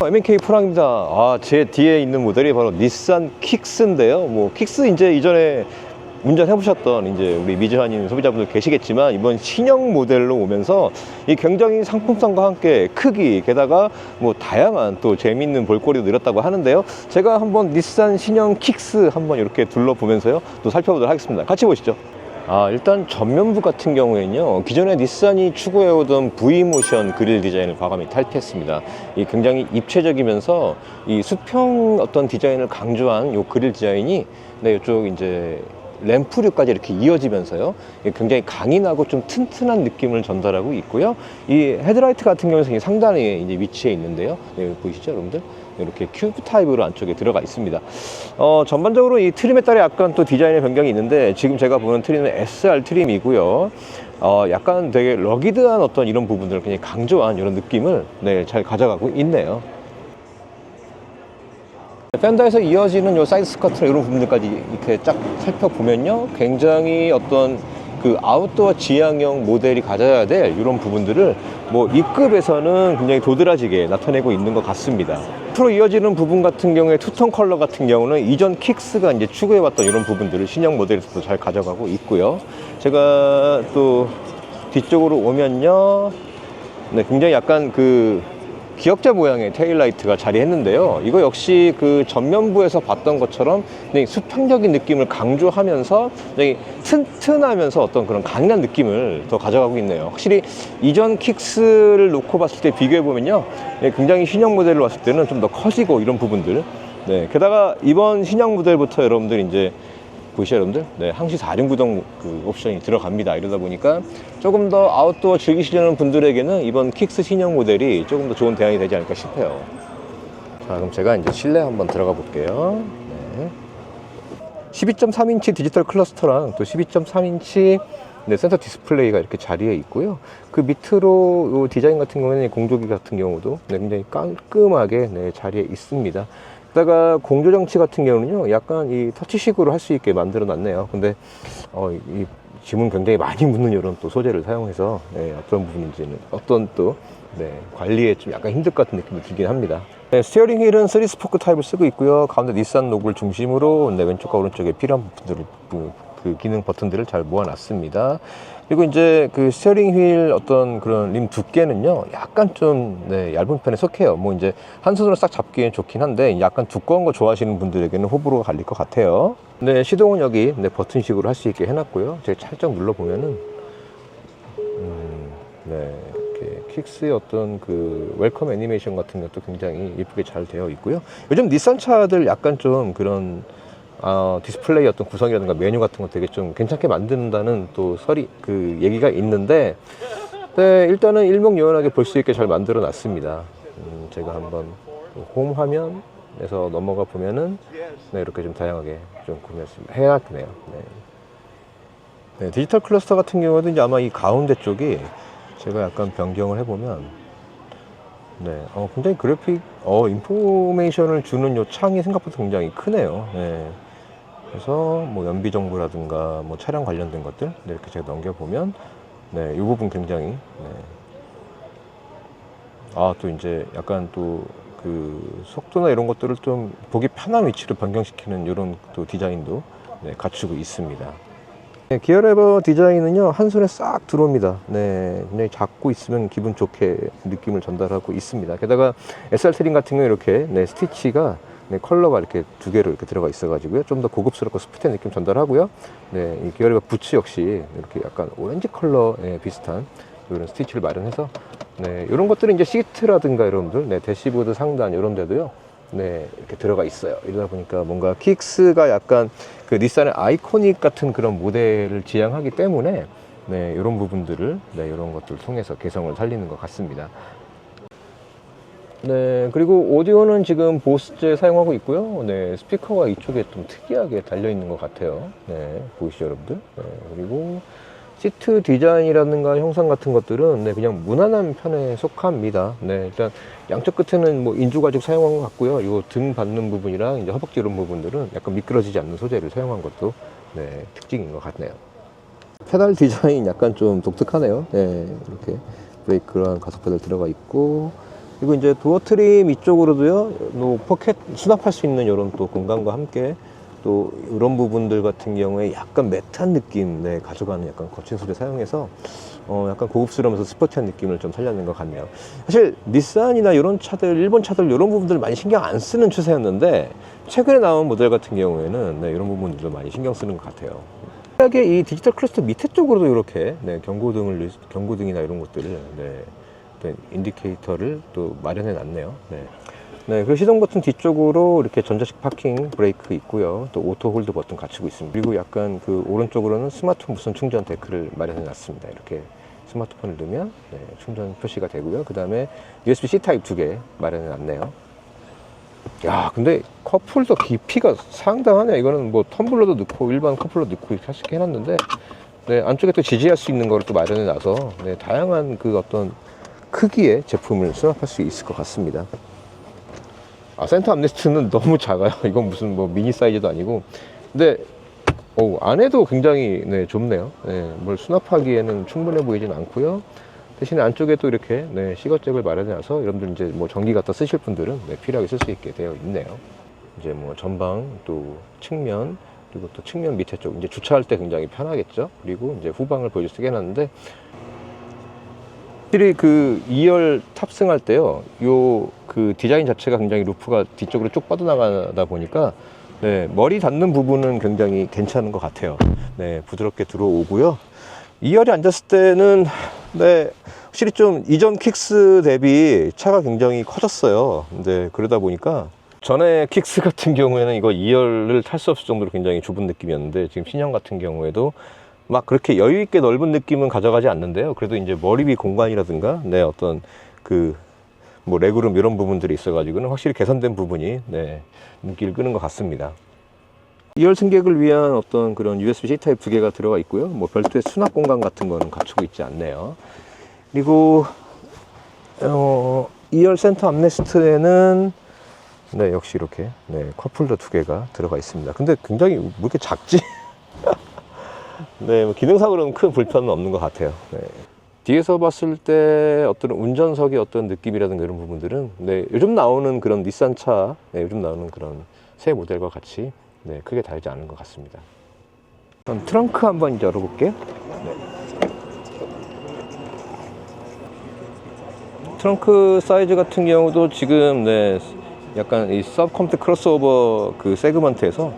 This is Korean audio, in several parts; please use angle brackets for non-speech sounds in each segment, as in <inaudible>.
MNK 프랑입니다. 아, 제 뒤에 있는 모델이 바로 닛산 킥스인데요. 뭐 킥스 이제 이전에 운전해 보셨던 이제 우리 미즈하님 소비자분들 계시겠지만 이번 신형 모델로 오면서 이 굉장히 상품성과 함께 크기 게다가 뭐 다양한 또 재미있는 볼거리도 늘었다고 하는데요. 제가 한번 닛산 신형 킥스 한번 이렇게 둘러보면서요. 또 살펴보도록 하겠습니다. 같이 보시죠. 아, 일단 전면부 같은 경우에는요, 기존에 닛산이 추구해오던 V모션 그릴 디자인을 과감히 탈피했습니다. 이 굉장히 입체적이면서 이 수평 어떤 디자인을 강조한 요 그릴 디자인이 네, 이쪽 이제 램프류까지 이렇게 이어지면서요. 굉장히 강인하고 좀 튼튼한 느낌을 전달하고 있고요. 이 헤드라이트 같은 경우는 상단에 이제 위치해 있는데요. 네, 보이시죠, 여러분들? 이렇게 큐브 타입으로 안쪽에 들어가 있습니다. 어, 전반적으로 이 트림에 따라 약간 또 디자인의 변경이 있는데 지금 제가 보는 트림은 SR 트림이고요. 어, 약간 되게 러기드한 어떤 이런 부분들을 굉장히 강조한 이런 느낌을 네, 잘 가져가고 있네요. 펜더에서 이어지는 요 사이드 스커트 이런 부분들까지 이렇게 쫙 살펴보면요. 굉장히 어떤 그 아웃도어 지향형 모델이 가져야 될 이런 부분들을 뭐 2급에서는 굉장히 도드라지게 나타내고 있는 것 같습니다. 앞으로 이어지는 부분 같은 경우에 투톤 컬러 같은 경우는 이전 킥스가 이제 추구해왔던 이런 부분들을 신형 모델에서도 잘 가져가고 있고요. 제가 또 뒤쪽으로 오면요. 네, 굉장히 약간 그 기역자 모양의 테일라이트가 자리했는데요. 이거 역시 그 전면부에서 봤던 것처럼 굉장히 수평적인 느낌을 강조하면서 튼튼하면서 어떤 그런 강인한 느낌을 더 가져가고 있네요. 확실히 이전 킥스를 놓고 봤을 때 비교해 보면요, 예, 굉장히 신형 모델로 봤을 때는 좀 더 커지고 이런 부분들. 네, 게다가 이번 신형 모델부터 여러분들 이제 보시죠 여러분들 네, 항시 4륜 구동 그 옵션이 들어갑니다 이러다 보니까 조금 더 아웃도어 즐기시려는 분들에게는 이번 킥스 신형 모델이 조금 더 좋은 대안이 되지 않을까 싶어요 자 그럼 제가 이제 실내 한번 들어가 볼게요 네. 12.3인치 디지털 클러스터랑 또 12.3인치 네, 센터 디스플레이가 이렇게 자리에 있고요. 그 밑으로 요 디자인 같은 경우에는 공조기 같은 경우도 네, 굉장히 깔끔하게 네, 자리에 있습니다. 게다가 공조 장치 같은 경우는요, 약간 이 터치식으로 할 수 있게 만들어 놨네요. 근데 어, 이 지문 굉장히 많이 묻는 이런 또 소재를 사용해서 네, 어떤 부분인지는 어떤 또 네, 관리에 좀 약간 힘들 것 같은 느낌이 들긴 합니다. 네, 스티어링 휠은 3스포크 타입을 쓰고 있고요. 가운데 닛산 로고를 중심으로 네, 왼쪽과 오른쪽에 필요한 부분들을 그, 그 기능 버튼들을 잘 모아놨습니다. 그리고 이제 그 스티어링 휠 어떤 그런 림 두께는요, 약간 좀 네, 얇은 편에 속해요. 뭐 이제 한 손으로 싹 잡기엔 좋긴 한데 약간 두꺼운 거 좋아하시는 분들에게는 호불호가 갈릴 것 같아요. 네, 시동은 여기 네, 버튼식으로 할 수 있게 해놨고요. 제가 살짝 눌러보면은 음, 네, 이렇게 킥스의 어떤 그 웰컴 애니메이션 같은 것도 굉장히 예쁘게 잘 되어 있고요. 요즘 닛산 차들 약간 좀 그런 어, 디스플레이 어떤 구성이라든가 메뉴 같은 거 되게 좀 괜찮게 만든다는 또 설이 그 얘기가 있는데 네, 일단은 일목요연하게 볼 수 있게 잘 만들어 놨습니다. 음, 제가 한번 홈 화면에서 넘어가 보면은 네, 이렇게 좀 다양하게 좀 구매했습니다. 해놨네요. 네. 네, 디지털 클러스터 같은 경우도 이제 아마 이 가운데 쪽이 제가 약간 변경을 해보면 네, 어, 굉장히 그래픽, 어, 인포메이션을 주는 요 창이 생각보다 굉장히 크네요. 네. 그래서 뭐 연비 정보라든가 뭐 차량 관련된 것들 네, 이렇게 제가 넘겨보면 네, 이 부분 굉장히 네. 아, 또 이제 약간 또 그 속도나 이런 것들을 좀 보기 편한 위치로 변경시키는 이런 또 디자인도 네, 갖추고 있습니다. 네, 기어 레버 디자인은요 한 손에 싹 들어옵니다. 네, 굉장히 잡고 있으면 기분 좋게 느낌을 전달하고 있습니다. 게다가 SR 트림 같은 경우 이렇게 네, 스티치가 네, 컬러가 이렇게 두 개로 이렇게 들어가 있어가지고요 좀 더 고급스럽고 스프트한 느낌 전달하고요. 네, 이 기어 레버 부츠 역시 이렇게 약간 오렌지 컬러에 비슷한 이런 스티치를 마련해서 네, 이런 것들은 이제 시트라든가 여러분들 네, 대시보드 상단 이런 데도요. 네, 이렇게 들어가 있어요. 이러다 보니까 뭔가 킥스가 약간 그 닛산의 아이코닉 같은 그런 모델을 지향하기 때문에 네, 이런 부분들을 네, 이런 것들 을 통해서 개성을 살리는 것 같습니다. 네, 그리고 오디오는 지금 보스제 사용하고 있고요. 네, 스피커가 이쪽에 좀 특이하게 달려 있는 것 같아요. 네, 보이시죠, 여러분들? 네, 그리고 시트 디자인이라든가 형상 같은 것들은 네, 그냥 무난한 편에 속합니다. 네, 일단 양쪽 끝에는 뭐 인조 가죽 사용한 것 같고요. 이 등 받는 부분이랑 이제 허벅지 이런 부분들은 약간 미끄러지지 않는 소재를 사용한 것도 네, 특징인 것 같네요. 페달 디자인 약간 좀 독특하네요. 네, 이렇게 브레이크랑 가속 페달 들어가 있고 그리고 이제 도어 트림 이쪽으로도요 뭐 포켓 수납할 수 있는 이런 또 공간과 함께 또 이런 부분들 같은 경우에 약간 매트한 느낌 네, 가져가는 약간 거친 소재 사용해서 어, 약간 고급스러우면서 스포티한 느낌을 좀 살려낸 것 같네요. 사실 닛산이나 이런 차들, 일본 차들 이런 부분들 많이 신경 안 쓰는 추세였는데 최근에 나온 모델 같은 경우에는 네, 이런 부분들도 많이 신경 쓰는 것 같아요. 특이하게 이 디지털 클러스터 밑에 쪽으로도 이렇게 네, 경고등을 경고등이나 이런 것들을 네, 인디케이터를 또 마련해 놨네요. 네. 네, 그리고 시동 버튼 뒤쪽으로 이렇게 전자식 파킹 브레이크 있고요. 또 오토 홀드 버튼 갖추고 있습니다. 그리고 약간 그 오른쪽으로는 스마트폰 무선 충전 데크를 마련해 놨습니다. 이렇게 스마트폰을 넣으면 네, 충전 표시가 되고요. 그 다음에 USB-C 타입 두 개 마련해 놨네요. 야, 근데 컵홀더 깊이가 상당하네. 이거는 뭐 텀블러도 넣고 일반 컵홀더 넣고 이렇게 해놨는데, 네, 안쪽에 또 지지할 수 있는 거를 또 마련해 놔서, 네, 다양한 그 어떤 크기의 제품을 수납할 수 있을 것 같습니다. 아, 센터 암레스트는 <laughs> 너무 작아요. 이건 무슨 뭐 미니 사이즈도 아니고. 근데, 오, 안에도 굉장히 네, 좁네요. 네, 뭘 수납하기에는 충분해 보이진 않고요. 대신에 안쪽에 또 이렇게 네, 시거잭을 마련해놔서 여러분들 이제 뭐 전기 갖다 쓰실 분들은 네, 필요하게 쓸 수 있게 되어 있네요. 이제 뭐 전방 또 측면 그리고 또 측면 밑에 쪽 이제 주차할 때 굉장히 편하겠죠. 그리고 이제 후방을 있게 해놨는데 확실히 그 2열 탑승할 때요. 요 그 디자인 자체가 굉장히 루프가 뒤쪽으로 쭉 뻗어나가다 보니까 네, 머리 닿는 부분은 굉장히 괜찮은 것 같아요. 네, 부드럽게 들어오고요. 2열에 앉았을 때는 네, 확실히 좀 이전 킥스 대비 차가 굉장히 커졌어요. 네, 그러다 보니까 전에 킥스 같은 경우에는 이거 2열을 탈 수 없을 정도로 굉장히 좁은 느낌이었는데 지금 신형 같은 경우에도 막 그렇게 여유 있게 넓은 느낌은 가져가지 않는데요. 그래도 이제 머리 위 공간이라든가 네, 어떤 그 뭐 레그룸 이런 부분들이 있어가지고는 확실히 개선된 부분이 네, 눈길을 끄는 것 같습니다. 2열 승객을 위한 어떤 그런 USB-C 타입 두 개가 들어가 있고요. 뭐 별도의 수납 공간 같은 거는 갖추고 있지 않네요. 그리고 어, 2열 센터 암레스트에는 네 역시 이렇게 네 컵홀더 두 개가 들어가 있습니다. 근데 굉장히 뭐 이렇게 작지? <laughs> 네, 뭐 기능상으로는 큰 불편은 없는 것 같아요. 네. 뒤에서 봤을 때 어떤 운전석의 어떤 느낌이라든가 이런 부분들은 네, 요즘 나오는 그런 닛산 차, 네, 요즘 나오는 그런 새 모델과 같이 네, 크게 다르지 않은 것 같습니다. 그럼 트렁크 한번 열어볼게요. 네. 트렁크 사이즈 같은 경우도 지금 네, 약간 이 서브컴퓨터 크로스오버 그 세그먼트에서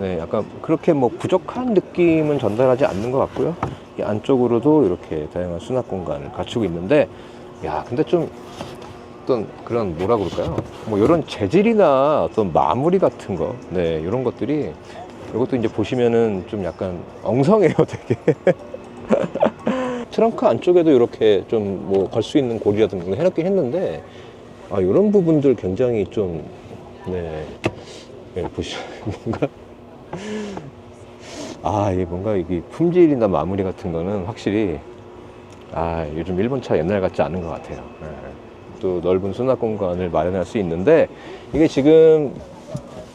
네, 약간 그렇게 뭐 부족한 느낌은 전달하지 않는 것 같고요. 이 안쪽으로도 이렇게 다양한 수납 공간을 갖추고 있는데, 야, 근데 좀 어떤 그런 뭐라 그럴까요? 뭐 이런 재질이나 어떤 마무리 같은 거, 네, 이런 것들이 이것도 이제 보시면은 좀 약간 엉성해요, <laughs> 되게. 트렁크 안쪽에도 이렇게 좀 뭐 걸 수 있는 고리라든가 해놓긴 했는데, 아, 이런 부분들 굉장히 좀, 네, 네 보시 <laughs> 뭔가 아, 이게 뭔가 이게 품질이나 마무리 같은 거는 확실히 아, 요즘 일본 차 옛날 같지 않은 것 같아요. 네. 또 넓은 수납 공간을 마련할 수 있는데 이게 지금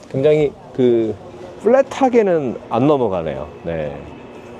굉장히 그 플랫하게는 안 넘어가네요. 네.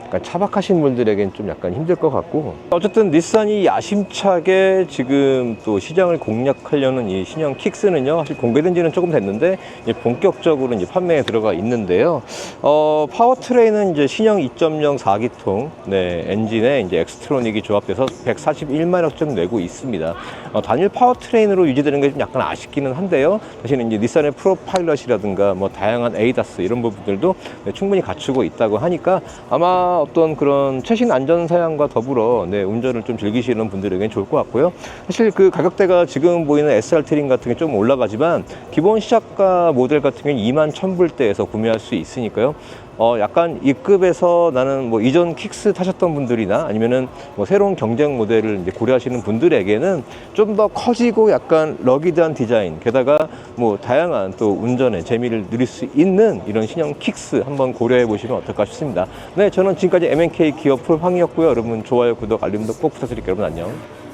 약간 차박하신 분들에겐 좀 약간 힘들 것 같고. 어쨌든 닛산이 야심차게 지금 또 시장을 공략하려는 이 신형 킥스는요 사실 공개된 지는 조금 됐는데 이제 본격적으로 이제 판매에 들어가 있는데요. 어, 파워트레인은 이제 신형 2.0 4기통 네, 엔진에 이제 엑스트로닉이 조합돼서 141마력쯤 내고 있습니다. 어, 단일 파워트레인으로 유지되는 게 좀 약간 아쉽기는 한데요. 사실은 이제 닛산의 프로파일럿이라든가 뭐 다양한 에이다스 이런 부분들도 네, 충분히 갖추고 있다고 하니까 아마 어떤 그런 최신 안전 사양과 더불어 네, 운전을 좀 즐기시는 분들에겐 좋을 것 같고요. 사실 그 가격대가 지금 보이는 SR 트림 같은 게 좀 올라가지만 기본 시작가 모델 같은 경우는 2만 1000불대에서 구매할 수 있으니까요. 어, 약간 이 급에서 나는 뭐 이전 킥스 타셨던 분들이나 아니면은 뭐 새로운 경쟁 모델을 이제 고려하시는 분들에게는 좀 더 커지고 약간 러기드한 디자인, 게다가 뭐 다양한 또 운전의 재미를 누릴 수 있는 이런 신형 킥스 한번 고려해 보시면 어떨까 싶습니다. 네, 저는 지금까지 MNK 기어 풀 황이었고요. 여러분 좋아요, 구독, 알림도 꼭 부탁드릴게요. 여러분 안녕.